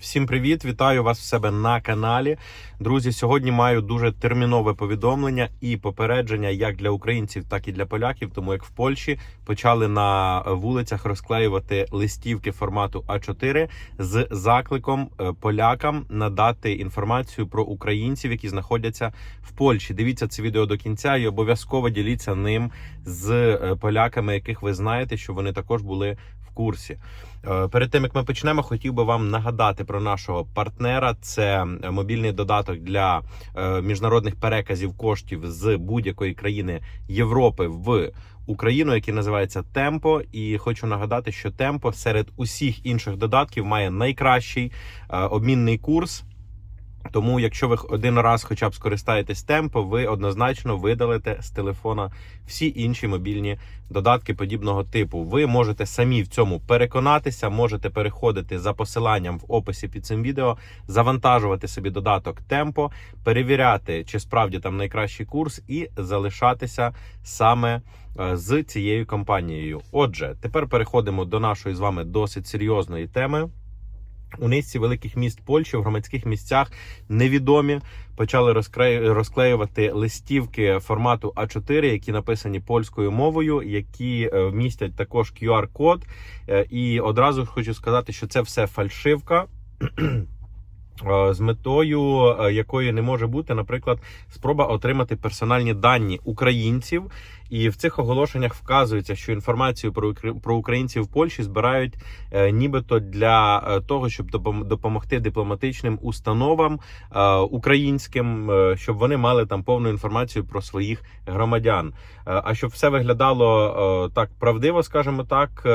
Всім привіт! Вітаю вас в себе на каналі. Друзі, сьогодні маю дуже термінове повідомлення і попередження як для українців, так і для поляків. Тому як в Польщі почали на вулицях розклеювати листівки формату А4 з закликом е, полякам надати інформацію про українців, які знаходяться в Польщі. Дивіться це відео до кінця і обов'язково діліться ним з е, поляками, яких ви знаєте, що вони також були курсі. Е, Перед тим як ми почнемо, хотів би вам нагадати про нашого партнера. Це е, мобільний додаток для е, міжнародних переказів коштів з будь-якої країни Європи в Україну, який називається Темпо. І хочу нагадати, що Темпо серед усіх інших додатків має найкращий обмінний курс. Тому, якщо ви один раз хоча б скористаєтесь темпо, ви однозначно видалите з телефона всі інші мобільні додатки подібного типу. Ви можете самі в цьому переконатися, можете переходити за посиланням в описі під цим відео, завантажувати собі додаток темпо, перевіряти, чи справді там найкращий курс, і залишатися саме е, з цією компанією. Отже, тепер переходимо до нашої з вами досить серйозної теми. У низці великих міст Польщі в громадських місцях невідомі почали розклеювати листівки формату А4, які написані польською мовою, які е, вмістять також QR-код. Е, І одразу хочу сказати, що це все фальшивка. Е, З метою е, якої не може бути, наприклад, спроба отримати персональні дані українців, і в цих оголошеннях вказується, що інформацію про про українців в Польщі збирають е, нібито для того, щоб допом- допомогти дипломатичним установам українським, щоб вони мали там повну інформацію про своїх громадян. А щоб все виглядало так правдиво, скажімо так,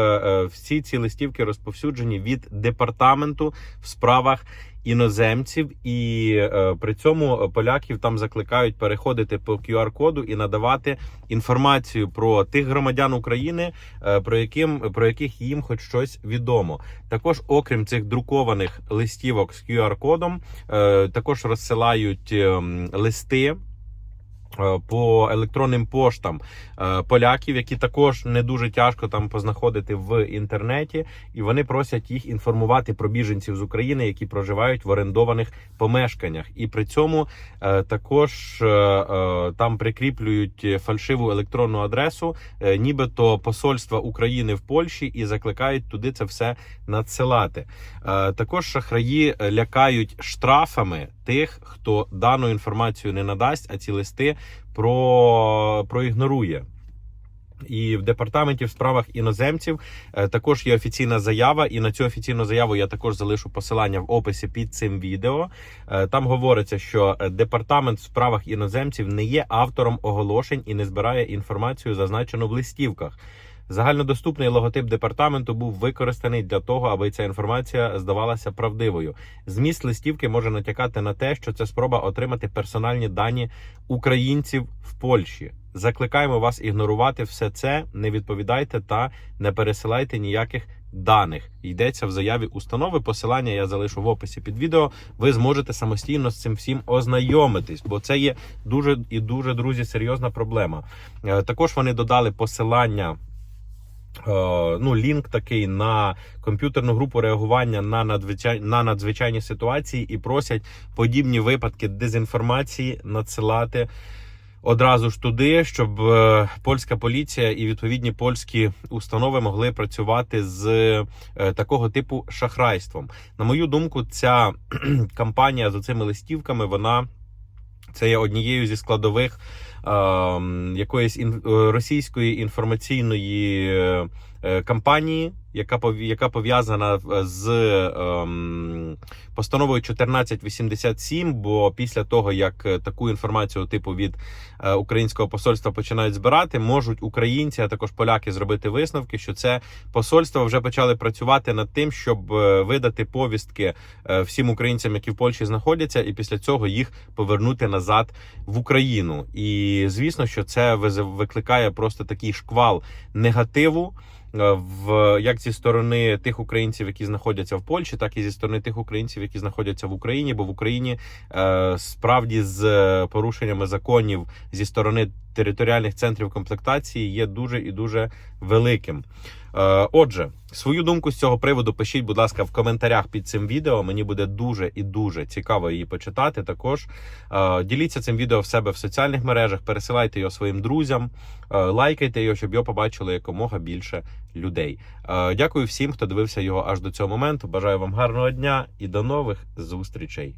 всі ці листівки розповсюджені від департаменту в справах. Іноземців, і е, при цьому поляків там закликають переходити по QR-коду і надавати інформацію про тих громадян України, е, про яким про яких їм хоч щось відомо. Також, окрім цих друкованих листівок з QR-кодом, е, також розсилають ем, листи. Е, По електронним поштам е, поляків, які також не дуже тяжко там познаходити в інтернеті, і вони просять їх інформувати про біженців з України, які проживають в орендованих помешканнях. І при цьому е, також там прикріплюють фальшиву електронну адресу, нібито посольства України в Польщі, і закликають туди це все надсилати. Також шахраї лякають штрафами тих, хто дану інформацію не надасть, а ці листи про проігнорує. І в департаменті в справах іноземців е, також є офіційна заява, і на цю офіційну заяву я також залишу посилання в описі під цим відео. Е, Там говориться, що е, департамент в справах іноземців не є автором оголошень і не збирає інформацію, зазначену в листівках. Загальнодоступний логотип департаменту був використаний для того, аби ця інформація здавалася правдивою. Зміст листівки може натякати на те, що це спроба отримати персональні дані українців в Польщі. Закликаємо вас ігнорувати все це, не відповідайте та не пересилайте ніяких даних. Йдеться в заяві установи. Посилання я залишу в описі під відео. Ви зможете самостійно з цим всім ознайомитись, бо це є дуже і дуже друзі серйозна проблема. Е, Також вони додали посилання. Е, Ну, лінк такий на комп'ютерну групу реагування на надзвичай... на надзвичайні ситуації і просять подібні випадки дезінформації надсилати одразу ж туди, щоб е, польська поліція і відповідні польські установи могли працювати з е, такого типу шахрайством. На мою думку, ця кампанія з цими листівками, вона це є однією зі складових якоїсь ін, е, російської інформаційної е, кампанії, яка яка пов'язана е, з ем, постановою 1487, Бо після того як таку інформацію типу від українського посольства починають збирати, можуть українці, а також поляки зробити висновки, що це посольство вже почали працювати над тим, щоб видати повістки всім українцям, які в Польщі знаходяться, і після цього їх повернути назад в Україну. І звісно, що це викликає просто такий шквал негативу. е, В як зі сторони тих українців, які знаходяться в Польщі, так і зі сторони тих українців, які знаходяться в Україні, бо в Україні е, справді з е, порушеннями законів зі сторони територіальних центрів комплектації є дуже і дуже великим. Е, Отже, свою думку з цього приводу пишіть, будь ласка, в коментарях під цим відео. Мені буде дуже і дуже цікаво її почитати. Також Е, діліться цим відео в себе в соціальних мережах, пересилайте його своїм друзям, е, лайкайте його, щоб його побачили якомога більше людей. Дякую всім, хто дивився його аж до цього моменту. Бажаю вам гарного дня і до нових зустрічей.